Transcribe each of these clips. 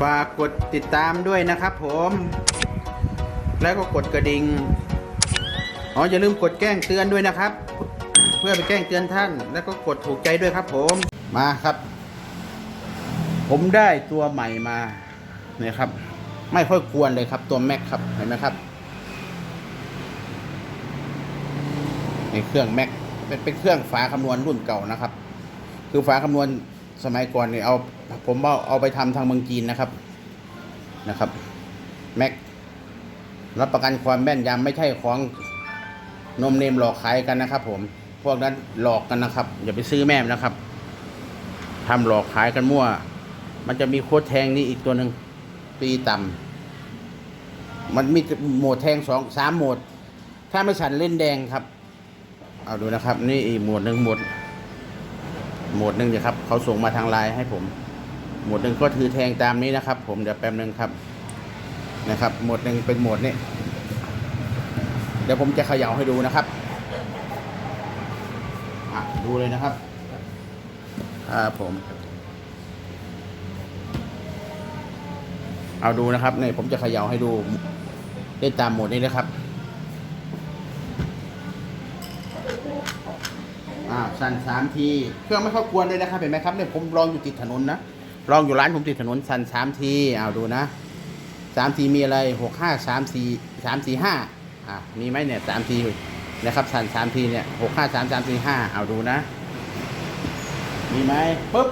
ฝากกดติดตามด้วยนะครับผม แล้วก็กดกระดิ่งอ๋ออย่าลืมกดแจ้งเตือนด้วยนะครับ เพื่อไปแจ้งเตือนท่าน แล้วก็กดถูกใจด้วยครับผมมาครับ ผมได้ตัวใหม่มาเนี่ยครับ ไม่ค่อยควรเลยครับ ตัวแม็กครับเห็นไหมครับในเครื่องแม็กเป็นเป็นเครื่องฝาคำนวณรุ่นเก่านะครับ คือฝาคำนวณ สมัยก่อนเนี่ยเอาผมเอาเอาไปทำทางเมืองจีนนะครับนะครับแม็กรับประกันความแม่นยำไม่ใช่ของนมเนมหลอกขายกันนะครับ ผมพวกนั้นหลอกกันนะครับ อย่าไปซื้อแม่นะครับทำหลอกขายกันมั่ว มันจะมีโค้ดแทงนี่อีกตัวหนึ่งปีต่ำมันมีโหมดแทงสองสามโหมด ถ้าไม่ฉันเล่นแดงครับ เอาดูนะครับ นี่อีกโหมดหนึ่งโหมด หมวดหนึ่งเดี๋ยวครับ เขาส่งมาทางไลน์ให้ผม หมวดหนึ่งก็ถือแทงตามนี้นะครับ ผมเดี๋ยวแป๊บนึงครับ นะครับ หมวดหนึ่งเป็นหมวดนี้ เดี๋ยวผมจะเขย่าให้ดูนะครับอะดูเลยนะครับครับผม เอาดูนะครับเนี่ยผมจะเขย่าให้ดูเล่นตามหมดนี้นะครับ สั่นสามที เครื่องไม่เข้ากวนเลยนะครับเห็นไหมครับเนี่ยผมลองอยู่ติดถนนนะลองอยู่ร้านผมติดถนนสั่นสามทีเอาดูนะสามทีมีอะไรหกห้าสามสี่สามสี่ห้าอ่ามีไหมเนี่ยสามทีนะครับสั่นสามทีเนี่ยหกห้าสามสามสี่ห้าเอาดูนะ มีไหมปุ๊บ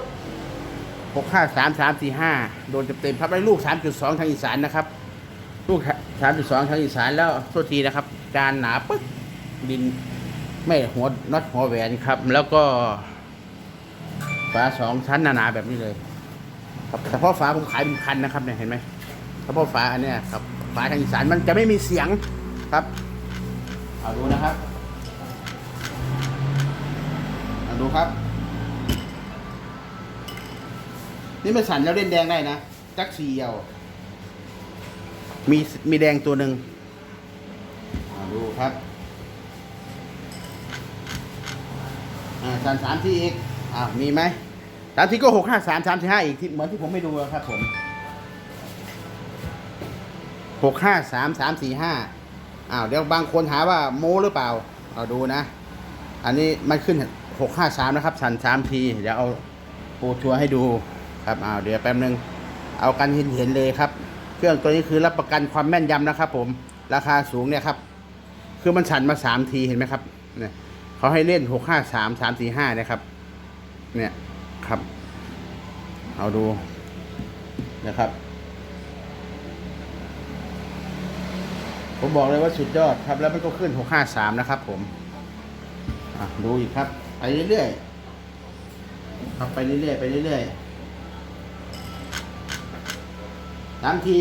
หกห้าสามสามสี่ห้าโดนเต็มๆครับได้ลูกสามจุดสองทางอีสานนะครับ ลูกสามจุดสองทางอีสานแล้วโทษทีนะครับ การหนาปึ๊กดิน ไม่หัวน็อตหัวแหวนครับ แล้วก็ฝาสองชั้นหนาๆแบบนี้เลย ครับเฉพาะฝาผมขายเป็นพันนะครับเนี่ยเห็นไหมเฉพาะฝาอันเนี้ยครับฝาทางอีสานมันจะไม่มีเสียงครับเอาดูนะครับเอาดูครับ นี่มันสั่นแล้วเล่นแดงได้นะจักสีเดียวมีมีแดงตัวหนึ่งเอาดูครับ อ่าสามสามที่อีกอ่ามีไหมสามที่ก็หกห้าสามสามสี่ห้าอีกที่เหมือนที่ผมไม่ดูอะครับผมหกห้าสามสามสี่ห้าอ้าวเดี๋ยวบางคนหาว่าโม้หรือเปล่าเอาดูนะ อันนี้มันขึ้นหกห้าสามนะครับสันสามทีเดี๋ยวเอาปรชัวร์ให้ดูครับอ้าวเดี๋ยวแป๊บนึงเอากันเห็นเห็นเลยครับ เครื่องตัวนี้คือรับประกันความแม่นยำนะครับ ผมราคาสูงเนี่ยครับ คือมันสั่นมาสามทีเห็นไหมครับเนี่ย เขาให้เล่นหกห้าสามสามสี่ห้านะครับ เนี่ยครับ เอาดูนะครับ ผมบอกเลยว่าสุดยอดครับ แล้วมันก็ขึ้นหกห้าสามนะครับ ผมดูอีกครับ ไปเรื่อยๆครับไปเรื่อยๆไปเรื่อยๆสามที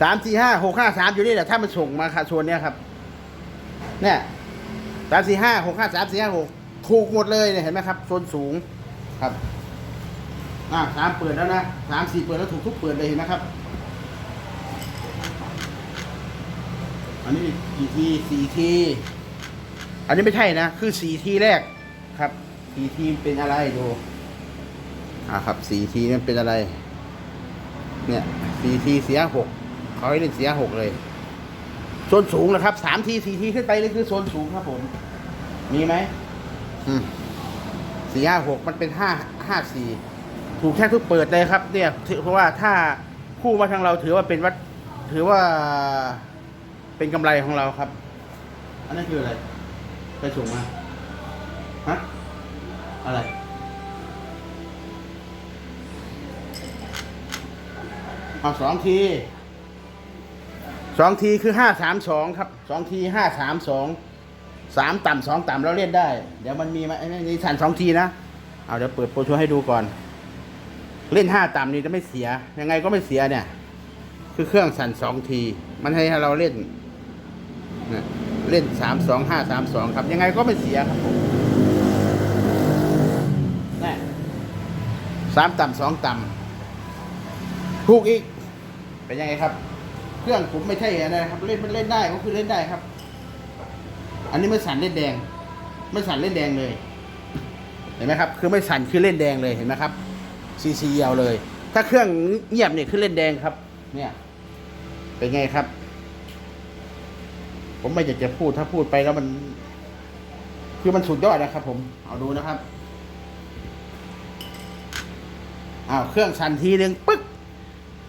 สามสี่ห้าหกห้าสามอยู่นี่แหละถ้ามันส่งมาค่ะส่วนเนี้ยครับ เนี่ย สามสี่ห้าหกห้าสามสี่ห้าหกถูกหมดเลยเนี่ยเห็นไหมครับโซนสูงครับอ่าสามเปิดแล้วนะสามสี่เปิดแล้วถูกทุกเปิดเลยเห็นไหมครับ อันนี้กี่ทีสี่ทีอันนี้ไม่ใช่นะ คือสี่ทีแรกครับสี่ทีเป็นอะไรดูอ่าครับสี่ทีนั้นเป็นอะไร เนี่ยสี่ทีเสียหกเขาให้เล่นเสียหกเลย โซนสูงนะครับสามทีสี่ทีขึ้นไปนี่คือโซนสูงครับผม มีไหมอืมสี่ห้าหกมันเป็นห้าห้าสี่ถูกแค่ทุกเปิดเลยครับ เนี่ยถือเพราะว่าถ้าคู่มาทางเราถือว่าเป็นวัด ถือว่าเป็นกำไรของเราครับ อันนั้นคืออะไร ไปส่งมาฮะอะไรเอาสองที สองทีคือห้าสามสองครับสองทีห้าสามสองสามต่ำสองต่ำเราเล่นได้ เดี๋ยวมันมีไอ้นี่สั่นสองทีนะเอาเดี๋ยวเปิดโปรชัวให้ดูก่อน เล่นห้าต่ำนี่จะไม่เสีย ยังไงก็ไม่เสียเนี่ย คือเครื่องสั่นสองที มันให้เราเล่นเล่นสามสองห้าสามสองครับ ยังไงก็ไม่เสียครับผมนี่สามต่ำสองต่ำถูกอีก เป็นยังไงครับ เครื่องผมไม่ใช่อะไรครับ เล่นมันเล่นได้ก็คือเล่นได้ครับ อันนี้ไม่สั่นเล่นแดง ไม่สั่นเล่นแดงเลย เห็นไหมครับ คือไม่สั่นคือเล่นแดงเลยเห็นไหมครับซีซีเอาเลย ถ้าเครื่องเงียบเนี่ยคือเล่นแดงครับ เนี่ย เป็นไงครับ ผมไม่อยากจะพูดถ้าพูดไปแล้วมัน คือมันสุดยอดนะครับ ผมเอาดูนะครับอ้าวเครื่องสั่นทีหนึ่งปึ๊ก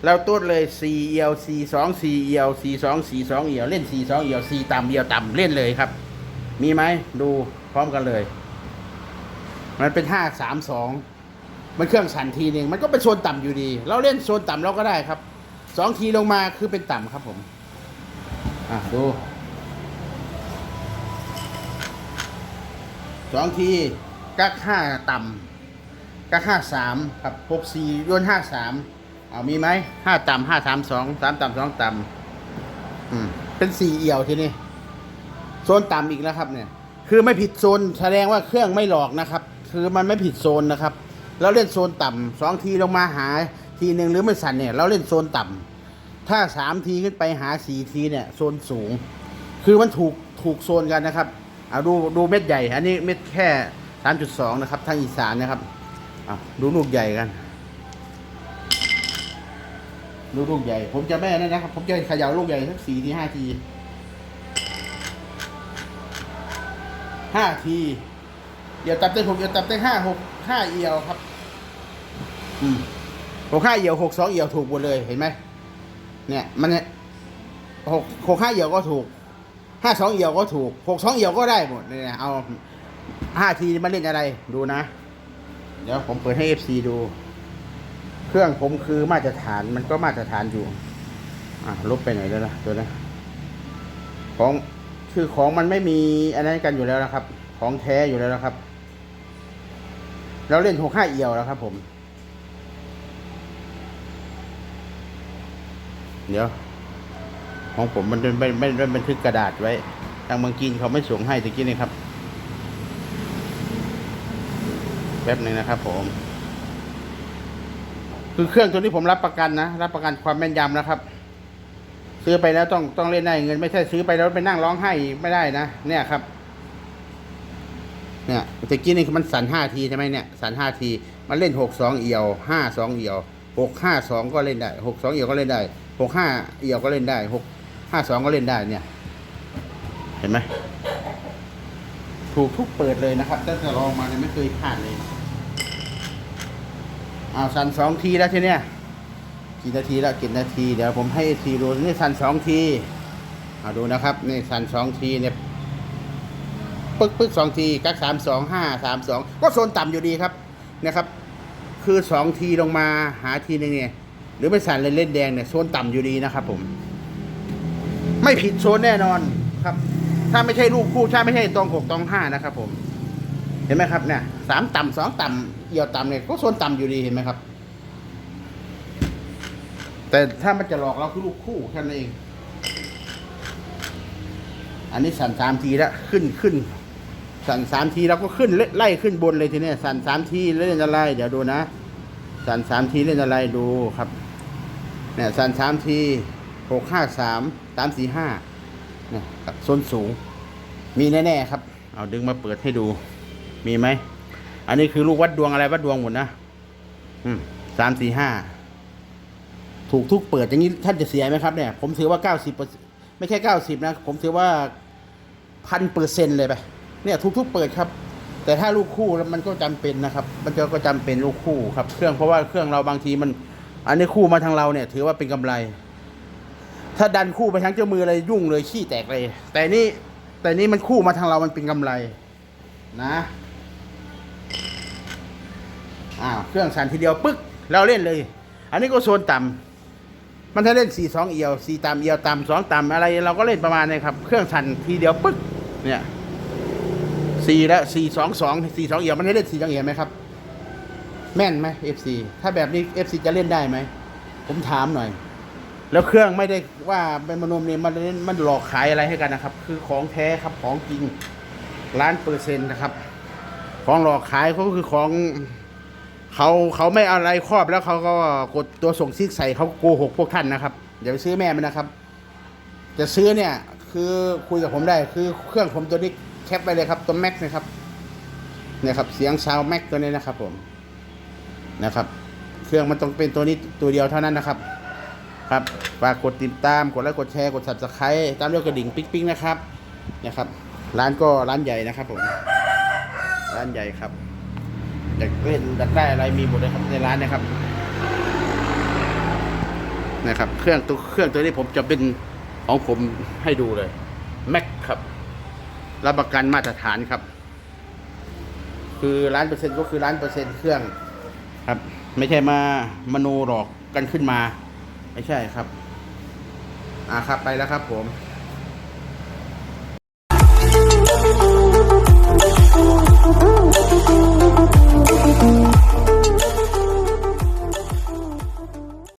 เราตูดเลยสี่เอียวสี่สองสี่เอียวสี่สองสี่สองเอียวเล่นสี่สองเอียวสี่ต่ำเอียวต่ำเล่นเลยครับ มีไหมดูพร้อมกันเลย มันเป็นห้าสามสองมันเครื่องสั่นทีหนึ่งมันก็เป็นโซนต่ำอยู่ดี เราเล่นโซนต่ำเราก็ได้ครับสองทีลงมาคือเป็นต่ำครับผมอะดูสองทีกักห้าต่ำกักห้าสามครับหกสี่โยนห้าสาม เอามีไหมห้าต่ำห้าสามสองสามต่ำสองต่ำเป็นสี่เอี่ยวทีนี้โซนต่ำอีกแล้วครับ เนี่ย คือไม่ผิดโซนแสดงว่าเครื่องไม่หลอกนะครับ คือมันไม่ผิดโซนนะครับ เราเล่นโซนต่ำสองทีลงมาหาทีหนึ่งหรือไม่สั่นเนี่ย เราเล่นโซนต่ำถ้าสามทีขึ้นไปหาสี่ทีเนี่ยโซนสูง คือมันถูกถูกโซนกันนะครับเอาดูดูเม็ดใหญ่ อันนี้เม็ดแค่สามจุดสองนะครับทางอีสานนะครับเอาดูลูกใหญ่กัน ดูกลูกใหญ่ ผมจะแม่นั่นนะครับ ผมจะเขย่าลูกใหญ่สักสี่ทีห้าทีห้าทีเดี๋ยวตับเต้นผมเดี๋ยวตับเต้นห้าหกห้าเอียวครับ อืมหกห้าเอียวหกสองเอียวถูกหมดเลยเห็นไหมเนี่ย มันเนี่ยหกหกห้าเอียวก็ถูกห้าสองเอียวก็ถูกหกสองเอียวก็ได้หมดเนี่ยเอาห้าทีมาเล่นอะไรดูนะ เดี๋ยวผมเปิดให้เอฟซีดู เครื่องผมคือมาตรฐานมันก็มาตรฐานอยู่ อะลบไปไหนแล้วนะตัวนะของคือของมันไม่มีอันนั้นกันอยู่แล้วนะครับ ของแท้อยู่แล้วนะครับ เราเล่นหกห้าเอียวแล้วครับ ผม เดี๋ยว ของผมมันไม่ไม่ไม่บันทึกกระดาษไว้ ทางเมืองจีนเขาไม่ส่งให้ตะกี้นี่ครับ แป๊บหนึงนะครับผม คือเครื่องตัวนี้ผมรับประกันนะ รับประกันความแม่นยำนะครับ ซื้อไปแล้วต้องต้องเล่นได้เงิน ไม่ใช่ซื้อไปแล้วไปนั่งร้องไห้ไม่ได้นะเนี่ยครับ เนี่ยตะกี้นี่มันสั่นห้าทีใช่ไหมเนี่ยสั่นห้าที มันเล่นหกสองเอียวห้าสองเอียวหกห้าสองก็เล่นได้หกสองเอียวก็เล่นได้หกห้าเอียวก็เล่นได้หกห้าสองก็เล่นได้เนี่ย เห็นไหมถูกทุกเปิดเลยนะครับตั้งแต่ลองมาเนี่ยไม่เคยพลาดเลย อาสั่นสองทีแล้วทีเนี้ยกี่นาทีแล้วกี่นาทีเดี๋ยวผมให้ทีดูนี่สั่นสองทีเอาดูนะครับนี่สั่นสองทีเนี่ยปึ๊กปึ๊กสองทีกักสามสองห้าสามสองก็โซนต่ำอยู่ดีครับนะครับ คือสองทีลงมาหาทีหนึงเนี่ยหรือไม่สั่นเลยเล่นแดงเนี่ยโซนต่ำอยู่ดีนะครับผม ไม่ผิดโซนแน่นอนครับ ถ้าไม่ใช่ลูกคู่ถ้าไม่ใช่ตองหกตองห้านะครับผม เห็นไหมครับเนี่ย สามต่ำสองต่ำเอียวต่ำเนี่ยก็โซนต่ำอยู่ดีเห็นไหมครับ แต่ถ้ามันจะหลอกเราคือลูกคู่แค่นั้นเอง อันนี้สั่นสามทีแล้วขึ้นขึ้น สั่นสามทีเราก็ขึ้นไล่ขึ้นบนเลยทีเนี้ยสั่นสามทีเล่นอะไรเดี๋ยวดูนะ สั่นสามทีเล่นอะไรดูครับเนี่ยสั่นสามทีหกห้าสามสามสี่ห้าเนี่ยส้นสูง มีแน่ ๆ ครับ เอาดึงมาเปิดให้ดู มีไหม อันนี้คือลูกวัดดวงอะไรวัดดวงหมดนะสามสี่ห้าถูกทุกเปิดอย่างนี้ท่านจะเสียไหมครับเนี่ย ผมถือว่าเก้าสิบไม่ใช่เก้าสิบนะ ผมถือว่าพันเปอร์เซ็นต์เลยไปเนี่ยทุกทุกเปิดครับ แต่ถ้าลูกคู่แล้วมันก็จำเป็นนะครับ มันจะก็จำเป็นลูกคู่ครับ เครื่องเพราะว่าเครื่องเราบางทีมัน อันนี้คู่มาทางเราเนี่ย ถือว่าเป็นกำไร ถ้าดันคู่ไปทางเจ้ามืออะไรยุ่งเลยขี้แตกเลย แต่นี่แต่นี่มันคู่มาทางเรามันเป็นกำไร นะ อ้าวเครื่องสั่นทีเดียวปึ๊กเราเล่นเลย อันนี้ก็โซนต่ำมันถ้าเล่นสี่สองเอียวสี่ต่ำเอียวต่ำสองต่ำอะไร เราก็เล่นประมาณนี้ครับ เครื่องสั่นทีเดียวปึ๊กเนี่ยสี่แล้วสี่สองสองสี่สองเอียวมันให้เล่นสี่สองเอียวไหมครับ แม่นไหมเอฟซีถ้าแบบนี้เอฟซีจะเล่นได้ไหมผมถามหน่อย แล้วเครื่องไม่ได้ว่าเป็นมโนมเนี่ยมันมันหลอกขายอะไรให้กันนะครับ คือของแท้ครับของจริงล้านเปอร์เซ็นต์นะครับ ของหลอกขายเขาก็คือของ เขาเขาไม่อะไรครอบแล้วเขาก็กดตัวส่งซิกใส่เขาโกหกพวกท่านนะครับอย่าไปซื้อแม่มันนะครับ จะซื้อเนี่ยคือคุยกับผมได้คือเครื่องผมตัวนี้แคปไปเลยครับตัวแม็กนะครับเนี่ยครับเสียงซาวแม็กตัวนี้นะครับ ผมนะครับ เครื่องมันต้องเป็นตัวนี้ตัวเดียวเท่านั้นนะครับ ครับฝากกดติดตามกดไลค์กดแชร์กด subscribe ตามด้วยกระดิ่งปิ๊งปิ๊งนะครับนี่ครับ ร้านก็ร้านใหญ่นะครับผมร้านใหญ่ครับ อยากเล่นอยากได้อะไรมีหมดเลยครับในร้านนะครับ นะครับ เครื่องตัวเครื่องตัวนี้ผมจะเป็นของผมให้ดูเลยแม็กครับ รับประกันมาตรฐานครับ คือล้านเปอร์เซ็นต์ก็คือล้านเปอร์เซ็นต์เครื่องครับ ไม่ใช่มามโนหลอกกันขึ้นมา ไม่ใช่ครับ อ่าครับไปแล้วครับผม